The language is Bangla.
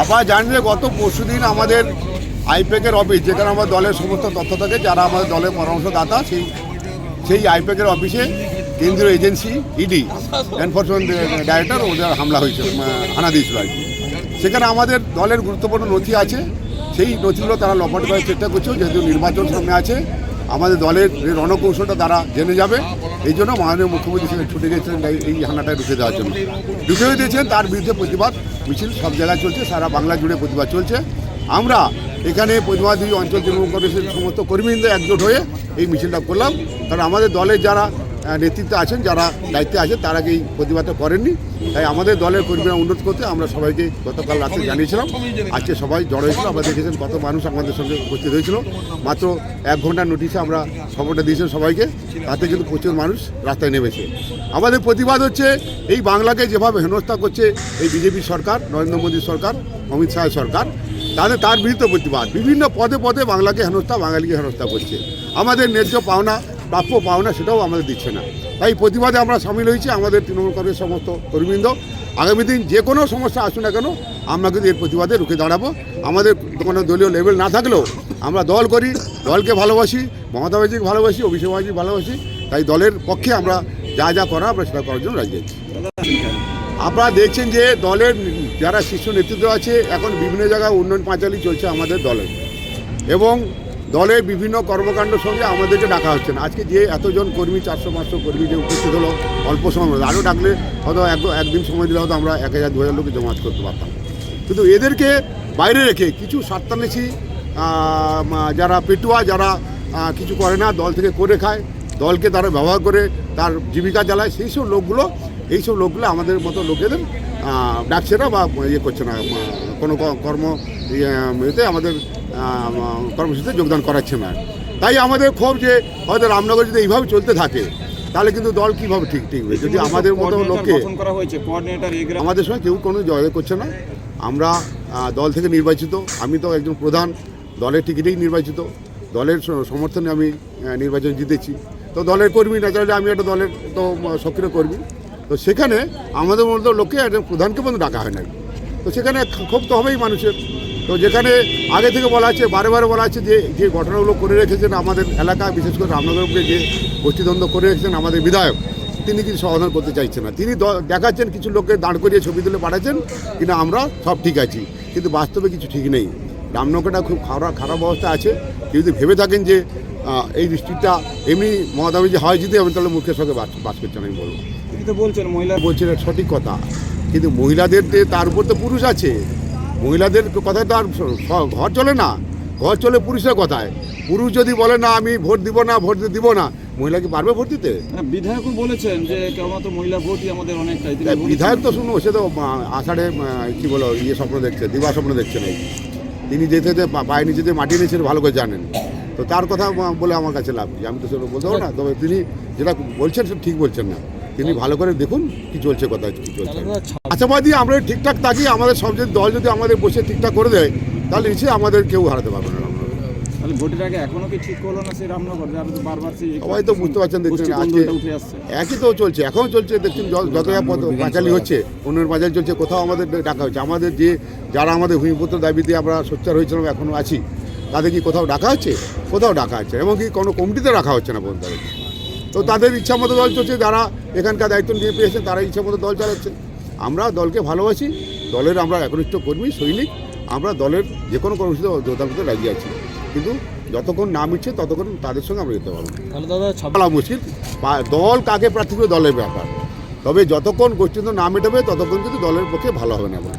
আপনারা জানেন যে গত পরশু দিন আমাদের আইপ্যাকের অফিস যেখানে আমার দলের সমস্ত তথ্য থাকে, যারা আমাদের দলের পরামর্শদাতা, সেই সেই আইপ্যাকের অফিসে কেন্দ্রীয় এজেন্সি ইডি এনফোর্সমেন্ট ডাইরেক্টর ওদের হামলা হয়েছিল হানা দিয়েছিল আর সেখানে আমাদের দলের গুরুত্বপূর্ণ নথি আছে, সেই নথিগুলো তারা লপাট করার চেষ্টা করছে, যেহেতু নির্বাচন সামনে আছে, আমাদের দলের রণকৌশলটা তারা জেনে যাবে। এই জন্য মাননীয় মুখ্যমন্ত্রী সেখানে ছুটে গেছিলেন এই- হানাটা রুখে দেওয়ার জন্য। রুখেও দিয়েছেন, তার বিরুদ্ধে প্রতিবাদ, মিছিল সব জায়গায় চলছে, সারা বাংলা জুড়ে প্রতিবাদ চলছে। আমরা এখানে প্রতিবাদী অঞ্চল তৃণমূল কংগ্রেসের সমস্ত কর্মীদের একজোট হয়ে এই মিছিলটা করলাম। কারণ আমাদের দলের যারা নেতৃত্বে আছেন, যারা দায়িত্বে আছেন তারা এই প্রতিবাদটা করেননি। তাই আমাদের দলের কর্মীরা উন্নত করতে আমরা সবাইকে গতকাল রাতে জানিয়েছিলাম, আজকে সবাই জড়ো হয়েছিল। আমরা দেখেছেন কত মানুষ আমাদের সঙ্গে উপস্থিত হয়েছিল। মাত্র এক ঘণ্টার নোটিশে আমরা খবরটা দিয়েছিলাম সবাইকে। তাতে কিন্তু প্রচুর মানুষ রাস্তায় নেমেছে। আমাদের প্রতিবাদ হচ্ছে, এই বাংলাকে যেভাবে হেনস্থা করছে এই বিজেপি সরকার, নরেন্দ্র মোদী সরকার, অমিত শাহ সরকার, তাদের, তার বিরুদ্ধে প্রতিবাদ। বিভিন্ন পদে পদে বাংলাকে হেনস্থা, বাঙালিকে হেনস্থা করছে। আমাদের ন্যায্য পাওনা প্রাপ্য পাওনা সেটাও আমাদের দিচ্ছে না। তাই প্রতিবাদে আমরা সামিল হয়েছি, আমাদের তৃণমূল কংগ্রেস সমস্ত কর্মীবৃন্দ। আগামী দিন যে কোনো সমস্যা আসুন না কেন, আমরা কিন্তু এর প্রতিবাদে রুখে দাঁড়াবো। আমাদের কোনো দলীয় লেভেল না থাকলেও আমরা দল করি, দলকে ভালোবাসি, মমতা ব্যানার্জিকে ভালোবাসি, অভিষেক ব্যানার্জি ভালোবাসি। তাই দলের পক্ষে আমরা যা যা করা আমরা সেটা করার জন্য রাজি আছি। আপনারা দেখছেন যে দলের যারা শীর্ষ নেতৃত্ব আছে, এখন বিভিন্ন জায়গায় উন্নয়ন পাঁচালি চলছে আমাদের দলের। এবং দলের বিভিন্ন কর্মকাণ্ডের সঙ্গে আমাদেরকে ডাকা হচ্ছে না। আজকে যে এতজন কর্মী, চারশো, পাঁচশো কর্মী যে উপস্থিত হলো, অল্প সময় মধ্যে। আরও ডাকলে হয়তো এক একদিন সময় দিলে হয়তো আমরা এক হাজার, দু হাজার লোকে জমাত করতে পারতাম। কিন্তু এদেরকে বাইরে রেখে কিছু মা- যারা পেটুয়া, যারা কিছু করে না, দল থেকে করে খায়, দলকে তারা ব্যবহার করে, তার জীবিকা চালায়, সেই সব লোকগুলো, এই সব লোকগুলো আমাদের মতো লোকেদের ডাকছে না বা ইয়ে করছে না কোনো কর্ম ইয়েতে আমাদের কর্মসূচিতে যোগদান করাচ্ছে না। তাই আমাদের ক্ষোভ যে হয়তো রামনগর যদি এইভাবে চলতে থাকে তাহলে কিন্তু দল কীভাবে ঠিক ঠিক ঠিকবে যদি আমাদের মতো লোককে আমাদের সঙ্গে কেউ কোনো জয় করছে না। আমরা দল থেকে নির্বাচিত আমি তো একজন প্রধান দলের টিকিটেই নির্বাচিত দলের সমর্থনে আমি নির্বাচন জিতেছি। তো দলের কর্মী না চাইলে আমি একটা দলের তো সক্রিয় কর্মী। তো সেখানে আমাদের মতো লোককে একজন প্রধানকে পর্যন্ত ডাকা হয় না তো সেখানে ক্ষোভ তো হবেই মানুষের। তো যেখানে আগে থেকে বলা আছে, বারে বারে বলা আছে যে যে ঘটনাগুলো করে রেখেছেন আমাদের এলাকা, বিশেষ করে রামনগরকে যে গোষ্ঠীদ্বন্দ্ব করে রেখেছেন আমাদের বিধায়ক, তিনি কিছু সমাধান করতে চাইছেন না। তিনি দেখাচ্ছেন কিছু লোককে দাঁড় করিয়ে ছবি তুলে পাঠাচ্ছেন, কিনা আমরা সব ঠিক আছি। কিন্তু বাস্তবে কিছু ঠিক নেই। রামনগরটা খুব খারাপ খারাপ অবস্থা আছে। কেউ যদি ভেবে থাকেন যে এই ডিস্ট্রিক্টটা এমনি মহাদাবি যে হয় যদি, আমি তাহলে মুখের সঙ্গে বাস করছেন আমি বলব। তিনি তো বলছেন মহিলা বলছেন সঠিক কথা। কিন্তু মহিলাদের তার উপর তো পুরুষ আছে। মহিলাদের কথায় তো আর ঘর চলে না। ঘর চলে পুরুষের কথায়। পুরুষ যদি বলে না আমি ভোট দিব না ভোট দিব না। মহিলা কি পারবে ভোট দিতে? না, বিধায়কও বলেছেন যে কেবলমাত্র মহিলা ভোটই আমাদের অনেকটাই। বলেছেন- বিধায়ক তো শুনো সে তো আষাঢ়ে কি বলো ইয়ে স্বপ্ন দেখছে দিবা স্বপ্ন দেখছে না তিনি যেতে যে পায়ে নিচে যে মাটি নিয়েছেন ভালো করে জানেন। তো তার কথা বলে আমার কাছে লাভ আমি তো সেটা বলতে পারব না। তবে তিনি যেটা বলছেন সেটা ঠিক বলছেন না। তিনি ভালো করে দেখুন কি চলছে কথা কি চলছে। আশাবাদী আমরা ঠিকঠাক থাকি আমাদের সব যদি দল যদি আমাদের বসে ঠিকঠাক করে দেয় তাহলে নিশ্চয়ই আমাদের কেউ হারাতে পারবে না রামনগরে। তাহলে ভোটের আগে এখনও কি ঠিক করল না সেই রামনগর? তো বারবার সবাই তো বুঝতে পারছেন দেখছেন আজকে একই তো চলছে এখনও চলছে দেখছেন য- যত পাঁচালি হচ্ছে বাজার চলছে কোথাও আমাদের ডাকা হচ্ছে। আমাদের যে যারা আমাদের ভূমিপুত্র দাবিতে আমরা সোচ্চার হয়েছিলাম আছি তাদের কি কোথাও ডাকা হচ্ছে? কোথাও ডাকা হচ্ছে এবং কি কোনো কমিটিতে রাখা হচ্ছে না বলতে তো তাদের ইচ্ছা মতো দল চলছে যারা এখানকার দায়িত্ব নিয়ে পেয়েছেন তারা ইচ্ছা মতো দল চালাচ্ছে আমরা দলকে ভালোবাসি দলের আমরা একনিষ্ঠ কর্মী সৈনিক আমরা দলের যে কোনো কর্মসূচিতে যোগদান করতে রাজি আছি। কিন্তু যতক্ষণ না ইচ্ছে ততক্ষণ তাদের সঙ্গে আমরা যেতে পারব তাহলে দাদা বলা মুশকিল। দল কাকে প্রার্থী করে দলের ব্যাপার। তবে যতক্ষণ গোষ্ঠীদ্বন্দ্ব না মেটাবে ততক্ষণ কিন্তু দলের পক্ষে ভালো হবে না বলে।